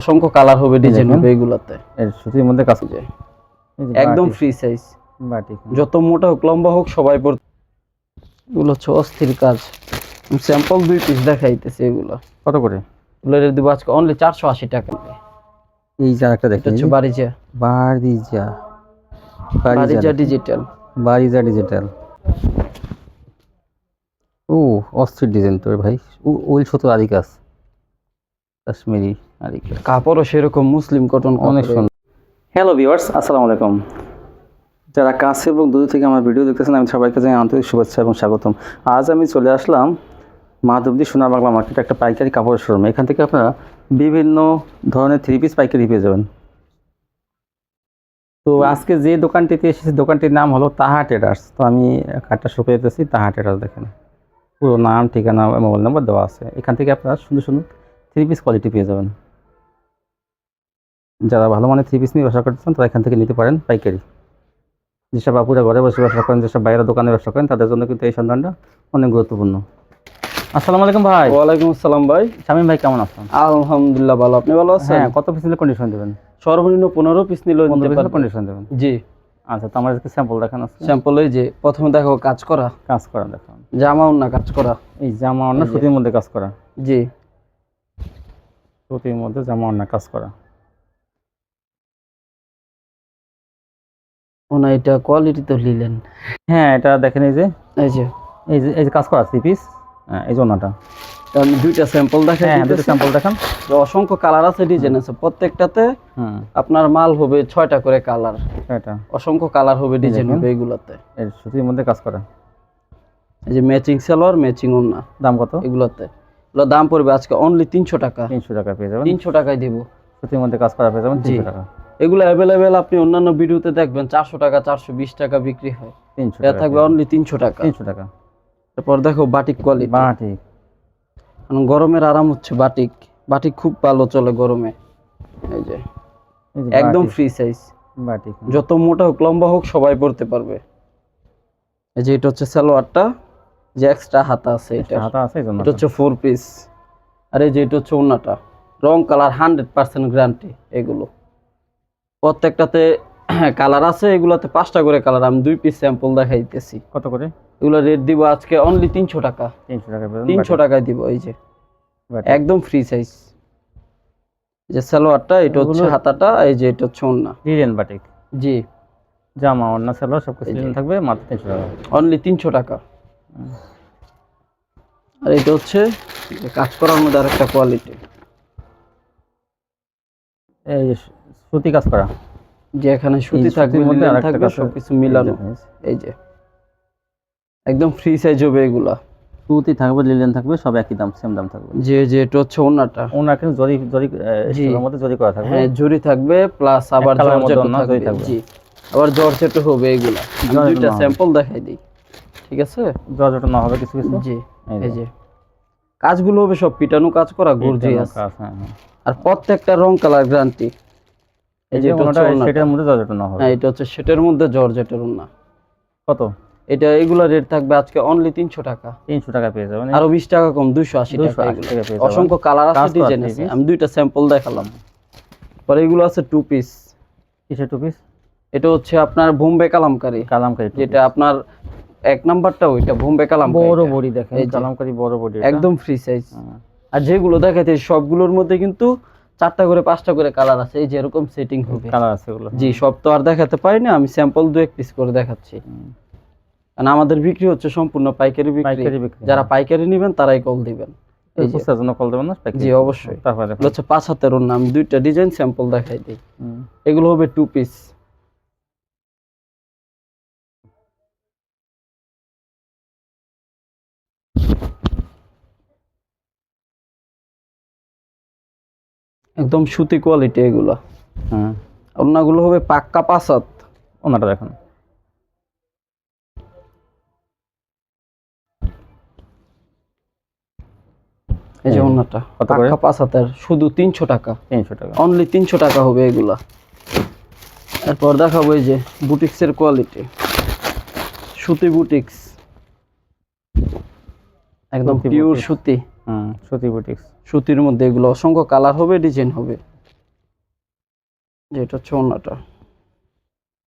অসংখ্য কালার হবে ডিজাইন হবে এগুলাতে। এর সুতির মধ্যে কাজ যে এই একদম ফ্রি সাইজ বাটিক যত মোটা হোক লম্বা হোক সবাই পড়তে এগুলো হচ্ছে অস্থির কাজ। স্যাম্পল দুই পিস দেখাইতেছে এগুলো। কত করে? এগুলো দিব আজকে অনলি চারশো আশি টাকা এই যে একটা দেখেন হচ্ছে বারিজা। বারিজা। বারিজা ডিজিটাল বারিজা ডিজিটাল ও অস্থির ডিজাইন তোর ভাই। ওই ছোট আদি কাজ কাশ্মীরি। কাজ কাপড়ও সেরকম মুসলিম কটন অনেক সুন্দর। হ্যালো ভিউয়ার্স আসসালামু আলাইকুম। যারা কাছে এবং দূর থেকে আমার ভিডিও দেখতেছেন আমি সবাইকে জানাই আন্তরিক শুভেচ্ছা এবং স্বাগতম। আজ আমি চলে আসলাম মাধবদী সোনা বাংলা মার্কেট একটা পাইকারি কাপড়ের শোরুম এখান থেকে আপনারা বিভিন্ন ধরনের থ্রি পিস পাইকারি পেয়ে যাবেন। তো আজকে যে দোকানটিতে এসেছি দোকানটির নাম হলো তাহা ট্রেডার্স তো আমি কার্ডটা শুকিয়ে দিতেছি তাহা ট্রেডার্স দেখেন। পুরো নাম ঠিকানা মোবাইল নাম্বার দেওয়া আছে। এখান থেকে আপনারা সুন্দর সুন্দর থ্রি পিস কোয়ালিটি পেয়ে যাবেন। যারা ভালো মানের থ্রি পিস নিয়ে ব্যবসা করতে চান তারা এখান থেকে নিতে পারেন পাইকারি। যেসব বাপুরা ঘরে বসে ব্যবসা করেন যেসব বাইরে দোকানে ব্যবসা করেন তাদের জন্য কিন্তু এই সন্ধানটা অনেক গুরুত্বপূর্ণ। আসসালামু আলাইকুম ভাই। ওয়ালাইকুম আসসালাম ভাই। শামীম ভাই কেমন আছেন? আলহামদুলিল্লাহ ভালো। আপনি ভালো আছেন? হ্যাঁ কত পিস নিলে কন্ডিশন দেবেন? সর্বনিম্ন পনেরো পিস পারবেন। কন্ডিশন দেবেন? জি। আচ্ছা তো আমার স্যাম্পল দেখান আছে স্যাম্পল এই যে প্রথমে দেখো কাজ করা। কাজ করা দেখান। জামাও না কাজ করা। এই জামা অন্য সুতির মধ্যে কাজ করা। জি। সুতির মধ্যে জামা অন্য কাজ করা। ওনা এটা কোয়ালিটি তো নিলেন। হ্যাঁ এটা দেখেন এই যে। এই যে। এই যে এই যে কাজ করা থ্রি পিস হ্যাঁ এই যে তো আমি দুইটা স্যাম্পল দেখাই হ্যাঁ দিতেছি। স্যাম্পল দেখান। তো অসংখ্য কালার আছে ডিজাইন আছে। প্রত্যেকটাতে আপনার মাল হবে ছয়টা করে কালার এটা অসংখ্য কালার হবে ডিজাইন হবে এগুলাতে এর সুতির মধ্যে কাজ করা। এই যে ম্যাচিং সালোয়ার ম্যাচিং ওন্না দাম কত? এগুলোতে। এগুলো দাম পড়বে আজকে অনলি তিনশো টাকা। তিনশো টাকা পেয়ে যাবেন। তিনশো টাকায় দিব। সুতির মধ্যে কাজ করা পেয়ে যাবেন। তিনশো টাকা। এগুলো অ্যাভেলেবেল আপনি অন্যান্য ভিডিওতে দেখবেন চারশো টাকা চারশো বিশ টাকা বিক্রি হয়। তিনশো এটা থাকবে অনলি তিনশো টাকা। তিনশো টাকা। তারপর দেখো বাটিক কোয়ালিটি বা ঠিক গরমের আরাম হচ্ছে বাটিক বাটিক খুব ভালো চলে গরমে। এই যে। একদম ফ্রি সাইজ বাটিক যত মোটা হোক লম্বা হোক সবাই পড়তে পারবে। এই যে এটা হচ্ছে সালোয়ারটা। যে এক্সট্রা হাতা আছে এটা। হাতা আছে এটা হচ্ছে ফোর পিস আর এই যে এটা হচ্ছে ওন্নাটা। রং কালার হান্ড্রেড পার্সেন্ট গ্যারান্টি এগুলো। প্রত্যেকটাতে কালার আছে এগুলোতে পাঁচটা করে কালার আমি দুই পিস স্যাম্পল দেখাইতেছি। কত করে? এগুলো রেট দিব আজকে অনলি তিনশো টাকা। তিনশো টাকা তিনশো টাকায় দিব এই যে। একদম ফ্রি সাইজ যে সালোয়ারটা এটা হচ্ছে হাতাটা এই যে এটা হচ্ছে ওন্না লিলেন বাটিক জি। জামা অন্য সালোয়ার সব কিছু লিলেন থাকবে মাত্র তিনশো টাকা। অনলি তিনশো টাকা। আর এটা হচ্ছে কাজ করার মধ্যে আরেকটা কোয়ালিটি এই সুতি কাজ করা। যে এখানে সুতি থাকবে মধ্যে থাকবে সবকিছু মিলানো। এই যে, একদম ফ্রি সাইজ হবে এগুলা। সুতি থাকবে লিলেন থাকবে সব একই দাম সেম দাম থাকবে। যে যে এটা হচ্ছে ওন্নাটা ওনার কিন্তু জরি জরি। মধ্যে জরি করা থাকবে। হ্যাঁ জরি থাকবে প্লাস আবার জর্জেট থাকবে। জি। আবার জর্জেট হবে এগুলা। দুইটা স্যাম্পল দেখাই দিই। ঠিক আছে? জর্জটা না হবে কিছু কিছু? জি। এই যে। কাজগুলো হবে সব পিটানো কাজ করা গর্জিয়াস হ্যাঁ। আর প্রত্যেকটা রং কালার গ্যারান্টি এই যে ওনাটা সেটার মধ্যে জর্জটা না হবে। হ্যাঁ এটা হচ্ছে সেটের মধ্যে জর্জেটের ওন্না কত? এটা এগুলা রেট থাকবে আজকে অনলি তিনশো টাকা। তিনশো টাকা পেয়ে যাবেন আরও বিশ টাকা কম 280 টাকা এগুলো। টাকা পেয়ে যাবেন। অসংখ্য কালার আছে ডিজাইন আছে। আমি দুইটা স্যাম্পল দেখালাম। পরে এগুলো আছে টু পিস কিসের টু পিস এটা হচ্ছে আপনার বোম্বে কালামকারি। কালামকারি যেটা আপনার এক নাম্বারটা ওইটা বোম্বে। কালামকারি বড় বডি দেখেন কালামকারি বড় বডি একদম ফ্রি সাইজ আর যেগুলো দেখাতে সবগুলোর মধ্যে কিন্তু চারটা করে পাঁচটা করে কালার আছে এই যে এরকম সেটিং হবে। কালার আছে ওগুলো। জি সব তো আর দেখাতে পারি না আমি স্যাম্পল দু এক পিস করে দেখাচ্ছি। মানে কারণ আমাদের বিক্রি হচ্ছে সম্পূর্ণ পাইকারি বিক্রি। যারা পাইকারি নেবেন তারাই কল দিবেন। এই যে। জন্য কল দেবেন না জি অবশ্যই। তারপরে হচ্ছে পাঁচ হাতের নাম দুইটা ডিজাইন স্যাম্পল দেখাই দিই। এগুলো হবে টু পিস একদম সুতি কোয়ালিটি এগুলো। হ্যাঁ। অন্যগুলো হবে পাক্কা পাঁচ হাত ওনাটা দেখেন। এই যে করে? পাক্কা পাঁচ হাতের শুধু তিনশো টাকা। তিনশো টাকা। অনলি তিনশো টাকা হবে এগুলা। এরপর দেখাবো এই যে বুটিক্সের কোয়ালিটি সুতি বুটিক্স। একদম পিওর সুতি। হুম সুতি বুটিক্স সুতির মধ্যে এগুলো অসংখ্য কালার হবে ডিজাইন হবে। যেটা হচ্ছে ওন্নাটা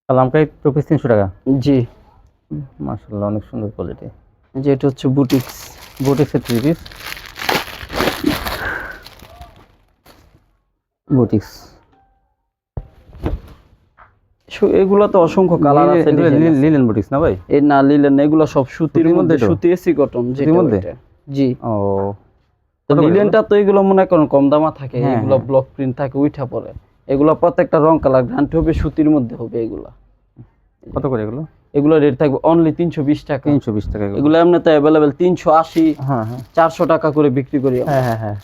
কালামকাই টু পিস তিনশো টাকা? জি। মার্শাল্লাহ অনেক সুন্দর কোয়ালিটি যেটা হচ্ছে বুটিক্স বুটিক্সের থ্রি পিস বুটিক্স এগুলো তো অসংখ্য কালার আছে লিলেন বুটিক্স না ভাই? এই না লিলেন এগুলো সব সুতির মধ্যে সুতি এসি কটন মধ্যে? জি। ও। তো কত তো এগুলো মনে করেন কম দামা থাকে হ্যাঁ, এগুলো হ্যাঁ। ব্লক প্রিন্ট থাকে উঠা পড়ে। এগুলো প্রত্যেকটা রং কালার গ্রান্টি হবে সুতির মধ্যে হবে এগুলো। কত করে এগুলো? এগুলো রেট থাকবে অনলি তিনশো বিশ টাকা। তিনশো বিশ টাকা এগুলো। এগুলো এমনিতে অ্যাভেলেবেল তিনশো আশি হ্যাঁ হ্যাঁ। চারশো টাকা করে বিক্রি করি হ্যাঁ হ্যাঁ হ্যাঁ।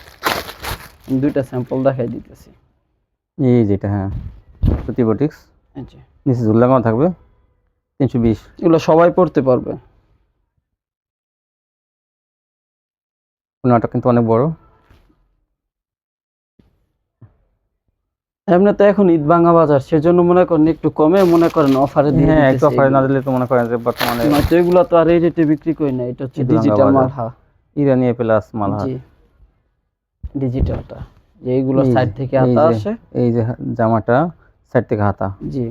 দুইটা স্যাম্পল দেখাই দিতেছি। এই যেটা হ্যাঁ। সুতি বুটিক্স। নিচে ঝুল থাকবে। তিনশো বিশ। এগুলো সবাই পড়তে পারবে। ওনাটা কিন্তু অনেক বড়। এমনিতে এখন ঈদ ভাঙা বাজার সেজন্য মনে করেন একটু কমে মনে করেন অফারে দিয়ে হ্যাঁ একটু অফারে না দিলে তো মনে করেন যে বর্তমানে নয়তো এগুলো তো আর এই রেটে বিক্রি করি না এটা হচ্ছে ডিজিটাল বাজার। মালহা ইরানি প্লাস মাল জি ডিজিটালটা যে এইগুলো সাইড থেকে হাতা আসে। এই যে জামাটা সাইড থেকে হাতা। জি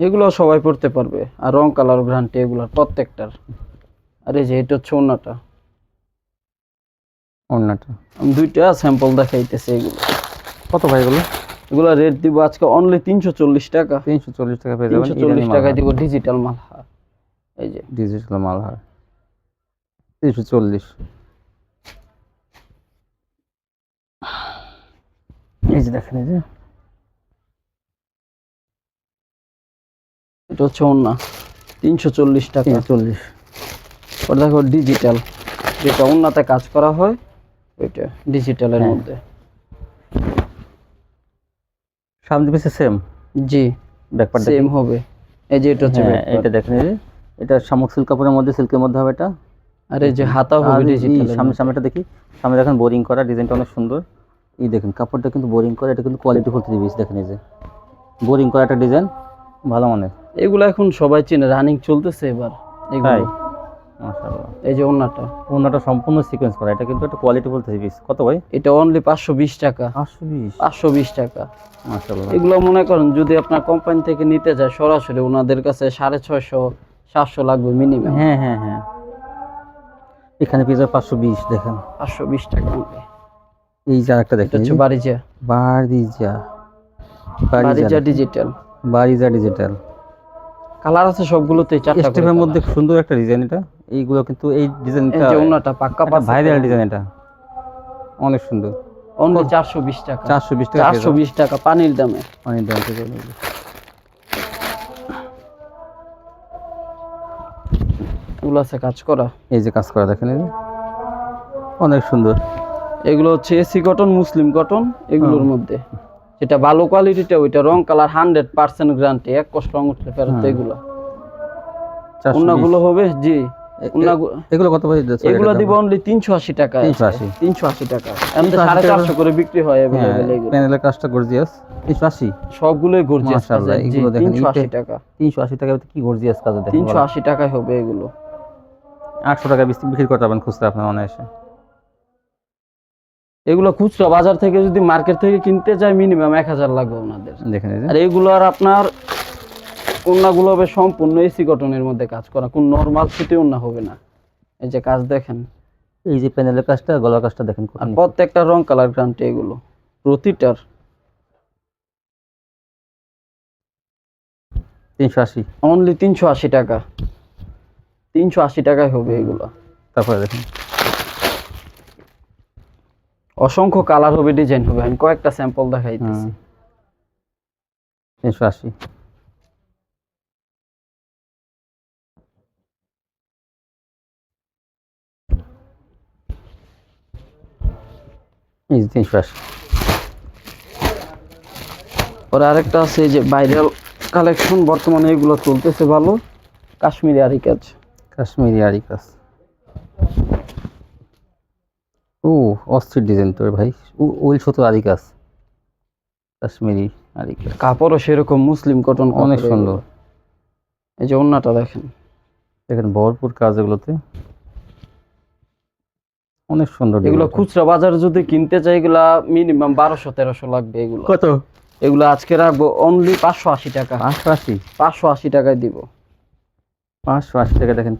এগুলো সবাই পড়তে পারবে আর রং কালার গ্রান্টি এগুলোর প্রত্যেকটার। আর এই যে এটা হচ্ছে ওন্নাটা ওড়নাটা দুইটা স্যাম্পল দেখাইতেছি এগুলো। কত ভাই এগুলো? এগুলো রেট দিব আজকে অনলি তিনশো চল্লিশ টাকা। তিনশো চল্লিশ টাকা পেয়ে যাবেন চল্লিশ টাকায় মালহার। দিব ডিজিটাল মালহা এই যে। ডিজিটাল মালহার। তিনশো চল্লিশ। এই যে দেখেন এই যে। এটা হচ্ছে ওন্না তিনশো চল্লিশ টাকা। চল্লিশ। ওটা দেখো ডিজিটাল যেটা ওন্নাতে কাজ করা হয় ওইটা ডিজিটালের হ্যাঁ। মধ্যে। সামনে পিছে সেম জি। ব্যাকপার্ট সেম হবে। এই যে এটা হচ্ছে হ্যাঁ এটা দেখেন এটা শামুক সিল্ক কাপড়ের মধ্যে সিল্কের মধ্যে হবে এটা? আর এই যে হাতা হবে ডিজিটাল সামনে সামনেটা দেখি। সামনে দেখেন বোরিং করা ডিজাইনটা অনেক সুন্দর। এই দেখেন কাপড়টা কিন্তু বোরিং করা এটা কিন্তু কোয়ালিটি ফুল থ্রি দেখেন এই যে। বোরিং করা একটা ডিজাইন ভালো মানের। এগুলো এখন সবাই চেনে রানিং চলতেছে এবার এগুলো। মাশাআল্লাহ। এই যে ওন্নাটা ওনাটা সম্পূর্ণ সিকোয়েন্স করা। এটা কিন্তু একটা কোয়ালিটি থ্রি পিস কত ভাই? এটা অনলি পাঁচশো বিশ টাকা। পাঁচশো বিশ? পাঁচশো বিশ টাকা। মাশাআল্লাহ। এগুলো মনে করেন যদি আপনার কোম্পানি থেকে নিতে যায় সরাসরি ওনাদের কাছে সাড়ে ছয়শো সাতশো লাগবে মিনিমাম হ্যাঁ হ্যাঁ হ্যাঁ। এখানে পাঁচশো বিশ দেখেন। পাঁচশো বিশ টাকা only। এই যে এটা দেখেন। হচ্ছে বারিজা। বারিজা। বারিজা। ডিজিটাল বারিজা ডিজিটাল কালার আছে সবগুলোতেই চারটা স্টেপের মধ্যে সুন্দর একটা ডিজাইন এটা। এইগুলো কিন্তু এই ডিজাইনটা এই যে ওন্নাটা পাক্কা ভাইরাল ডিজাইন এটা। অনেক সুন্দর। অনলি চারশো বিশ টাকা। চারশো বিশ টাকা চারশো বিশ টাকা পানির দামে। অনেক দাম এগুলো আছে কাজ করা। এই যে কাজ করা দেখেন এই। অনেক সুন্দর। এগুলো হচ্ছে এসি কটন মুসলিম কটন এগুলোর মধ্যে। যেটা ভালো কোয়ালিটিটা ওইটা রং কালার হান্ড্রেড পার্সেন্ট গ্যারান্টি এক কষ্ট রং উঠলে ফেরত হ্যাঁ। এগুলো। উন্নাগুলো হবে জি। এগুলো কত ভাই এগুলো দিব অনলি তিনশো আশি টাকা 380 তিনশো আশি টাকা এমনি 380 সাড়ে টাকা। চারশো করে বিক্রি হয় হ্যাঁ এগুলো। প্যানেলের কাজটা গর্জিয়াস তিনশো আশি। সবগুলোই গর্জিয়াস মাশাআল্লাহ, এগুলো দেখেন, তিনশো আশি ইটে- টাকা। তিনশো আশি টাকা কি গর্জিয়াস কাজ দেখেন তিনশো আশি টাকায় হবে এগুলো। আটশো টাকা বিক্রি বিক্রি করতে পারবেন খুচরা আপনার অনায়াসে। এগুলো খুচরা বাজার থেকে যদি মার্কেট থেকে কিনতে যায় মিনিমাম এক হাজার লাগবে ওনাদের। দেখেন আর আপনার কন্যাগুলো হবে সম্পূর্ণ এসি কটনের মধ্যে কাজ করা। কোন নর্মাল সুতি উন্না হবে না। এই যে কাজ দেখেন। এই যে প্যানেলের কাজটা গলার কাজটা দেখেন আর। প্রত্যেকটা রং কালার গ্রান্টি এগুলো। প্রতিটার তিনশো আশি। অনলি তিনশো আশি টাকা। তিনশো আশি টাকায় হবে এগুলো। তারপরে দেখেন। অসংখ্য কালার হবে ডিজাইন হবে। আমি কয়েকটা স্যাম্পল। তিনশো আশি। তিনশো আশি। পরে আরেকটা আছে যে ভাইরাল কালেকশন বর্তমানে এগুলো চলতেছে ভালো। কাশ্মীরি আরি কাজ কাশ্মীরি আরি কাজ ও অস্থির ডিজাইন তোর ভাই। উল সুতো আরি কাজ কাশ্মীরি আরি কাজ কাপড়ও সেরকম মুসলিম কটন অনেক সুন্দর। এই যে ওন্নাটা দেখেন। দেখেন ভরপুর কাজ এগুলোতে অনেক সুন্দর এগুলো খুচরা বাজারে যদি কিনতে চাই এগুলা মিনিমাম বারোশো তেরোশো লাগবে এগুলো। কত? এগুলো আজকে রাখব অনলি পাঁচশো আশি টাকা। পাঁচশো আশি? পাঁচশো আশি টাকায় দিব। পাঁচশো আশি টাকা দেখেন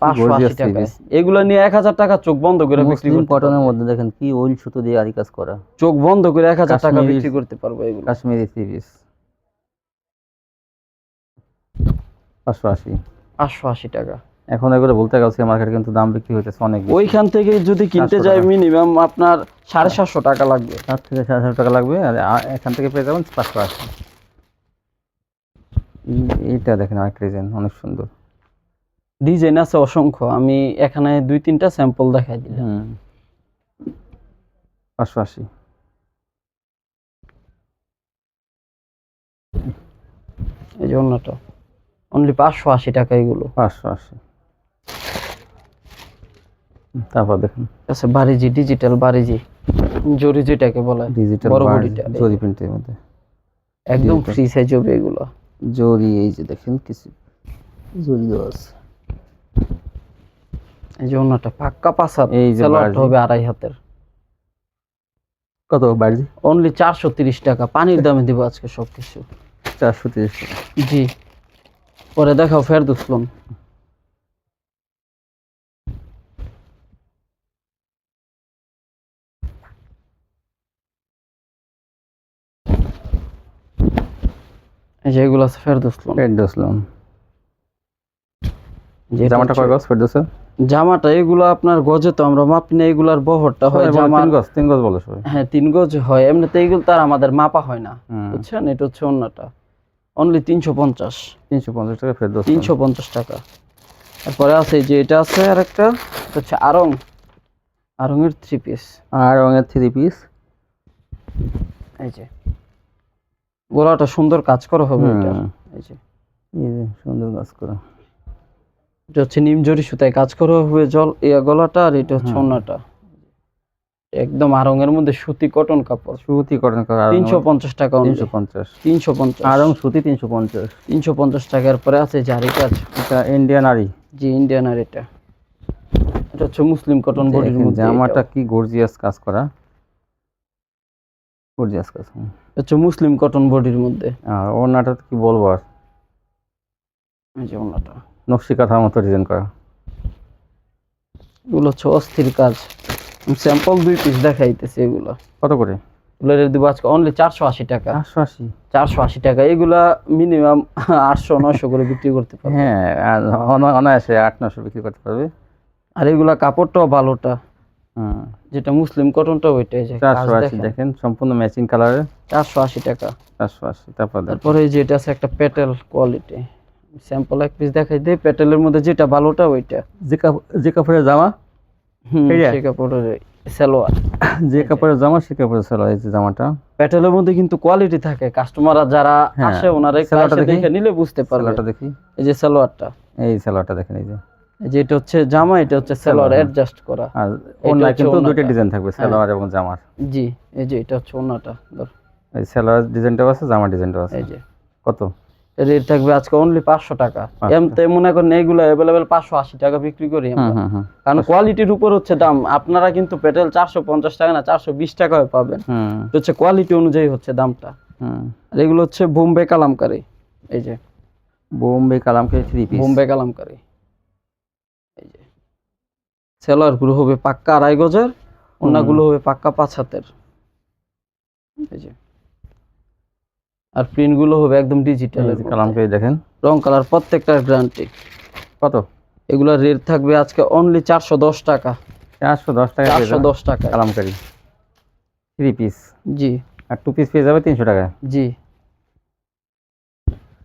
এগুলো নিয়ে এক হাজার টাকা চোখ বন্ধ করে বিক্রি করতে কটনের মধ্যে দেখেন কি ওইল সুতো দিয়ে আরি কাজ করা। চোখ বন্ধ করে এক হাজার টাকা কাশ্মীরি- বিক্রি করতে পারব এগুলো। কাশ্মীরি থ্রি পিস পাঁচশো আশি। পাঁচশো আশি টাকা। এখন এগুলো বলতে গেছে মার্কেটে কিন্তু দাম বিক্রি হইতেছে অনেক ওইখান থেকে যদি কিনতে যাই মিনিমাম আপনার সাড়ে সাতশো টাকা লাগবে। সাত থেকে সাড়ে সাতশো টাকা লাগবে আর এখান থেকে পেয়ে যাবেন পাঁচশো আশি। এই- এইটা দেখেন আরেকটা ডিজাইন অনেক সুন্দর। ডিজাইন আছে অসংখ্য। আমি এখানে দুই তিনটা স্যাম্পল দেখাই দিলাম। পাঁচশো আশি এই যে অন্যটা অনলি পাঁচশো আশি টাকা এগুলো। পাঁচশো আশি। তারপর দেখুন। আচ্ছা বারিজি ডিজিটাল বারিজি। জরি যেটাকে বলে। ডিজিটাল বড় বডিটা। জরি প্রিন্টের মধ্যে। একদম ফ্রি সাইজ হবে এগুলো। জরি এই যে দেখেন কিছু। জরি দেওয়া আছে। এই যে অন্যটা পাক্কা পাঁচা এই যে হবে আড়াই হাতের। কত বাড়ি অনলি চারশো তিরিশ টাকা পানির দামে দিব আজকে সবকিছু। চারশো তিরিশ। টাকা জি। পরে দেখাও ফের দুসলম এই যে এগুলো আছে ফের দুসলম ফেরদৌসলাম জামাটা কয় গজ ফেরদৌসের? জামাটা এগুলো আপনার গজে তো আমরা মাপি না এগুলার বহরটা হয় জামা তিন গজ তিন গজ বলে সবাই। হ্যাঁ তিন গজ হয়। এমনিতে এগুলো তার আমাদের মাপা হয় না। বুঝছেন? এটা হচ্ছে অন্যটা। অনলি তিনশো পঞ্চাশ। তিনশো পঞ্চাশ টাকা ফেরদৌস তিনশো পঞ্চাশ টাকা। তারপরে আছে এই যে এটা আছে আর একটা হচ্ছে আরং আরঙের থ্রি পিস আর রঙের থ্রি পিস এই যে। গোলাটা সুন্দর কাজ করা হবে এটা এই যে। এই যে সুন্দর কাজ করা। এটা হচ্ছে নিমজরি সুতায় কাজ করা হবে জল ইয়া গলাটা আর এটা হচ্ছে অন্যটা একদম আরঙের মধ্যে সুতি কটন কাপড়। সুতি কটন করা তিনশো পঞ্চাশ টাকা তিনশো পঞ্চাশ। তিনশো পঞ্চাশ। আর সুতি তিনশো পঞ্চাশ। তিনশো পঞ্চাশ টাকার পরে আছে জারি কাজ। এটা ইন্ডিয়ান আরি জি ইন্ডিয়ান আর এটা। এটা হচ্ছে মুসলিম কটন বডির মধ্যে জামাটা কি গর্জিয়াস কাজ করা। গর্জিয়াস কাজ এটা হচ্ছে মুসলিম কটন বডির মধ্যে। আর ওনাটা কি বলব আর? এই যে ওনাটা নকশি কাঠার মতো ডিজাইন করা। এগুলো হচ্ছে অস্থির কাজ। স্যাম্পল দুই পিস দেখাইতেছে এগুলো। কত করে? দিব আজকে অনলি চারশো আশি টাকা। চারশো আশি? চারশো আশি টাকা। এগুলা মিনিমাম আটশো নয়শো করে বিক্রি করতে পারবে। হ্যাঁ অনায়াসে আট নশো বিক্রি করতে পারবে। আর এগুলা কাপড়টাও ভালোটা। যেটা মুসলিম কটনটা ওইটাই চারশো আশি দেখেন। সম্পূর্ণ ম্যাচিং কালারের চারশো আশি টাকা। চারশো আশি তারপর তারপরে এই যে এটা আছে একটা পেটেল কোয়ালিটি স্যাম্পল এক পিস দেখাই দিই পেটেলের মধ্যে যেটা ভালোটা ওইটা। যে কাপড় যে কাপড়ের জামা? সেই কাপড়ের সালোয়ার। যে কাপড়ের জামা সে কাপড়ের সেলো এই যে জামাটা। প্যাটেলের মধ্যে কিন্তু কোয়ালিটি থাকে। কাস্টমাররা যারা হ্যাঁ, আসে ওনারা সালোয়ারটা দেখি। নিলে বুঝতে পারবে। সেলোটা দেখি? এই যে সালোয়ারটা। এই সেলোটা দেখেন এই যে। এই যে এটা হচ্ছে জামা এটা হচ্ছে সালোয়ার সালোয়ার, হ্যাঁ। অ্যাডজাস্ট করা। আর ওনার কিন্তু দুইটা ওড়নাটা। ডিজাইন থাকবে সেলোয়ার এবং জামার। জি এই যে এটা হচ্ছে ওনাটা এই সেলোয়ার ডিজাইনটাও আছে জামার ডিজাইনটাও আছে। এই যে। কত? রেট থাকবে আজকে অনলি পাঁচশো টাকা। এমতে মনে করেন এইগুলো অ্যাভেলেবেল পাঁচশো আশি টাকা বিক্রি করি কারণ কোয়ালিটির উপর হচ্ছে দাম। আপনারা কিন্তু পেটেল চারশো পঞ্চাশ টাকা না চারশো বিশ টাকায় পাবেন। হচ্ছে কোয়ালিটি অনুযায়ী হচ্ছে দামটা। হুম। আর এগুলো হচ্ছে বোম্বে কালামকারি। এই যে। বোম্বে কালামকে থ্রি পিস বোম্বে কালামকারি। এই যে। সেলারগুলো হবে পাক্কা আড়াই গজের অন্যগুলো হবে পাক্কা পাঁচ হাতের। এই যে। আর প্রিন্টগুলো হবে একদম ডিজিটাল কালামকে দেখেন। রং কালার প্রত্যেকটার গ্যারান্টি কত? এগুলোর রেট থাকবে আজকে অনলি চারশো দশ টাকা। চারশো দশ টাকা চারশো দশ টাকা কালামকারি থ্রি পিস জি। আর টু পিস পেয়ে যাবে তিনশো টাকায়। জি।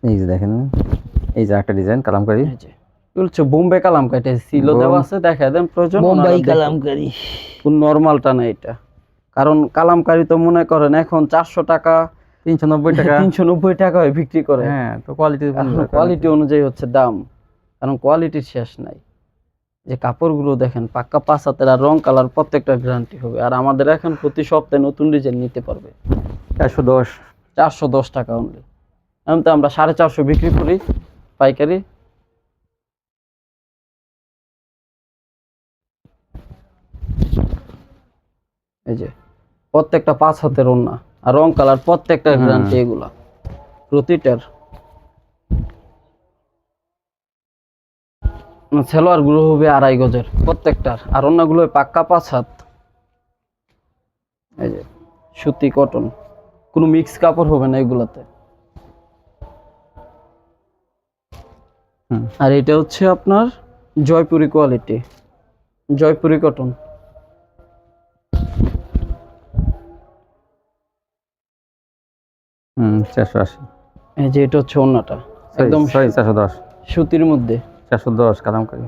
এই যে দেখেন এই যে একটা ডিজাইন কালামকারি যে। বোম্বে কালামকারি এটা সিলো দেওয়া আছে দেখা দেন প্রয়োজন বোম্বাই কালামকারি কোন নর্মালটা না এটা। কারণ কালামকারি তো মনে করেন এখন চারশো টাকা তিনশো নব্বই টাকা। তিনশো নব্বই টাকায় বিক্রি করে। হ্যাঁ তো কোয়ালিটি কোয়ালিটি অনুযায়ী হচ্ছে দাম। কারণ কোয়ালিটির শেষ নাই। যে কাপড়গুলো দেখেন পাক্কা পাঁচ হাতের আর রং কালার প্রত্যেকটা গ্যারান্টি হবে। আর আমাদের এখন প্রতি সপ্তাহে নতুন ডিজাইন নিতে পারবে। চারশো দশ। চারশো দশ টাকা অনলি এমন তো আমরা সাড়ে চারশো বিক্রি করি পাইকারি। এই যে প্রত্যেকটা পাঁচ হাতের ওন্না আর রং কালার প্রত্যেকটা। গ্যারান্টি এগুলা প্রতিটার। সেলোয়ারগুলো হবে আড়াই গজের প্রত্যেকটার। আর অন্যগুলো পাক্কা পাঁচ হাত। এই যে সুতি কটন কোনো মিক্স কাপড় হবে না এগুলাতে। আর এটা হচ্ছে আপনার জয়পুরি কোয়ালিটি জয়পুরি কটন হুম চারশো আশি। এই যে এটা হচ্ছে ওন্নাটা একদম সরি চারশো দশ। সুতির মধ্যে। চারশো দশ কালামকারি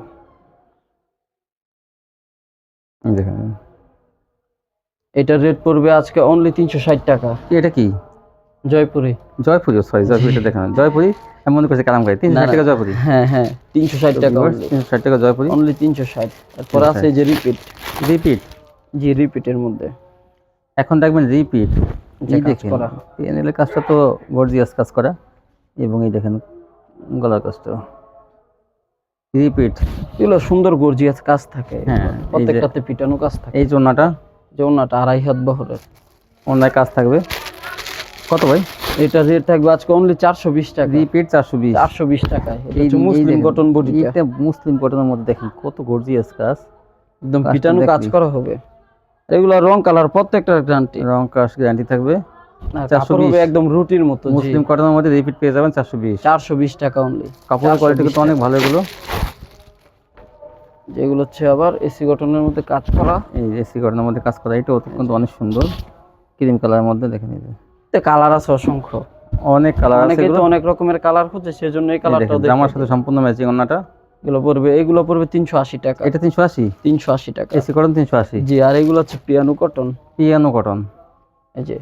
দেখেন। এটার রেট পড়বে আজকে অনলি তিনশো ষাট টাকা। এটা কি? জয়পুরি। জয়পুরি সরি জয়পুরি এটা দেখেন জয়পুরি আমি মনে করছি কালামকারি তিনশো ষাট টাকা জয়পুরি। হ্যাঁ হ্যাঁ তিনশো ষাট টাকা তিনশো ষাট টাকা জয়পুরি। অনলি তিনশো ষাট। তারপর আছে যে রিপিট রিপিট জি রিপিটের মধ্যে। এখন দেখবেন রিপিট এই দেখেন কাজটা তো গর্জিয়াস কাজ করা। এবং এই দেখেন গলার কাজটা। রিপিট এগুলো সুন্দর গর্জিয়াস কাজ থাকে। হ্যাঁ, প্রত্যেকটাতে পিটানো কাজ থাকে। এই জন্যটা যে ওনাটা আড়াই হাত বহরের। অন্যায় কাজ থাকবে। কত ভাই? এটা রেট থাকবে আজকে অনলি চারশো বিশ টাকা। রিপিট চারশো বিশ। চারশো বিশ টাকায়। এই মুসলিম কটন এটা মুসলিম কটনের মধ্যে দেখেন কত গর্জিয়াস কাজ। একদম পিটানো কাজ করা হবে। এগুলো রং কালার প্রত্যেকটার গ্যারান্টি রং কাজ গ্যারান্টি থাকবে। 420 একদম রুটির মতো মুসলিম কটনের মধ্যে রিপিট পেয়ে যাবেন চারশো বিশ। চারশো বিশ টাকা অনলি কাপড়ের কোয়ালিটি কিন্তু অনেক ভালো এগুলো। যেগুলো হচ্ছে আবার এসি কটনের মধ্যে কাজ করা। এই এসি কটনের মধ্যে কাজ করা এটাও কিন্তু অনেক সুন্দর। ক্রিম কালারের মধ্যে দেখেন এই যে কালার আছে অসংখ্য। অনেক কালার আছে অনেকে রকমের কালার খুঁজে সেজন্য এই এই জামার সাথে সম্পূর্ণ ম্যাচিং অন্যটা। এগুলো পড়বে এগুলো পড়বে তিনশো আশি টাকা। এটা তিনশো আশি? তিনশো আশি টাকা। এসি কটন তিনশো আশি? জি আর এগুলো হচ্ছে পিয়ানো কটন পিয়ানো কটন এই যে।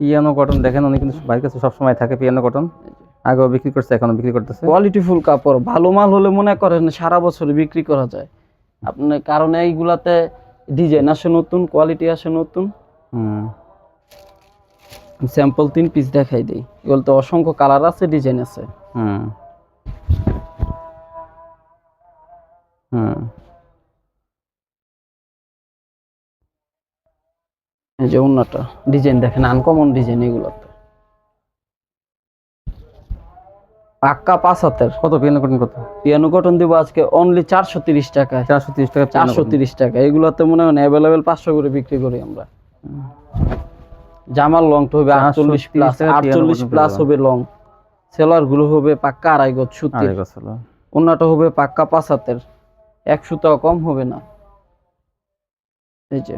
পিয়ানো কটন দেখেন উনি কিন্তু বাইরের কাছে সবসময় থাকে পিয়ানো কটন আগেও বিক্রি করছে এখনও বিক্রি করতেছে। কোয়ালিটি ফুল কাপড় ভালো মাল হলে মনে করেন সারা বছর বিক্রি করা যায়। আপনার কারণে এইগুলাতে ডিজাইন আসে নতুন কোয়ালিটি আসে নতুন। হুম। স্যাম্পল তিন পিস দেখাই দিই। এগুলো তো অসংখ্য কালার আছে ডিজাইন আছে। হুম। হুম এই যে অন্যটা ডিজাইন দেখেন আনকমন ডিজাইন এগুলোতে। পাক্কা পাঁচ হাতের। কত পিয়ানো কটন কত? পিয়ানো কটন দিব আজকে অনলি চারশো তিরিশ টাকায় চারশো তিরিশ টাকা চারশো তিরিশ টাকা। এগুলোতে মনে হয় অ্যাভেলেবেল পাঁচশো করে বিক্রি করি আমরা। জামার লং তো হবে 430 আটচল্লিশ প্লাস টাকা আটচল্লিশ প্লাস হবে লং সেলারগুলো হবে পাক্কা আড়াই গজ সুতি আরে অন্যটা হবে পাক্কা পাঁচ হাতের। এক সুতাও কম হবে না। এই যে।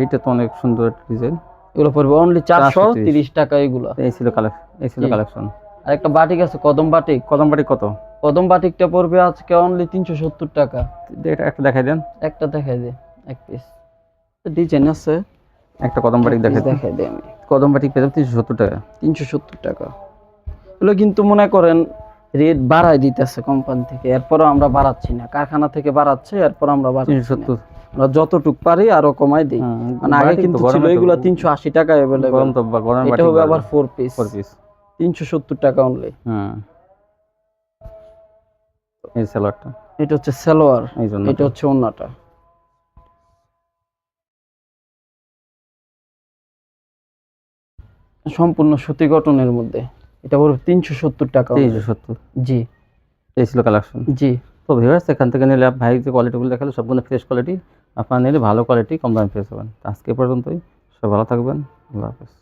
এইটা তো অনেক সুন্দর ডিজাইন এগুলো পড়বে অনলি চারশো তিরিশ। টাকা এগুলো। এই ছিল কালেকশন এই ছিল কালেকশন আর একটা বাটিক আছে কদম বাটিক কদম বাটি কত? কদম বাটিকটা পড়বে আজকে অনলি তিনশো সত্তর টাকা। এটা একটা দেখাই দেন। একটা দেখাই দে এক পিস ডিজাইন আছে। একটা কদম বাটি দেখাই দেখাই দে আমি। কদম বাটি পেয়ে যাবেন তিনশো সত্তর টাকা। তিনশো সত্তর টাকা। এগুলো কিন্তু মনে করেন রেট বাড়াই দিতেছে কোম্পানি থেকে এরপরও আমরা বাড়াচ্ছি না। কারখানা থেকে বাড়াচ্ছে এরপর আমরা বাড়াচ্ছি না। আমরা যতটুক পারি আরও কমাই দিই। মানে আগে কিন্তু ছিল এগুলো তিনশো আশি টাকা এটা হবে আবার পিস টাকা অনলি হুম এই এটা হচ্ছে সালোয়ার এটা হচ্ছে ওন্নাটা সম্পূর্ণ সুতি গঠনের মধ্যে। এটা পড়বে তিনশো সত্তর টাকা তিনশো সত্তর? জি। এই ছিল কালেকশন জি। তো ভিউয়ার্স এখান থেকে নিলে ভাই যে কোয়ালিটিগুলো দেখাল সবগুলো ফ্রেশ কোয়ালিটি আপনারা নিলে ভালো কোয়ালিটি কম দামে ফ্রেশ হবেন আজকে পর্যন্তই। সব ভালো থাকবেন। আল্লাহ হাফেজ।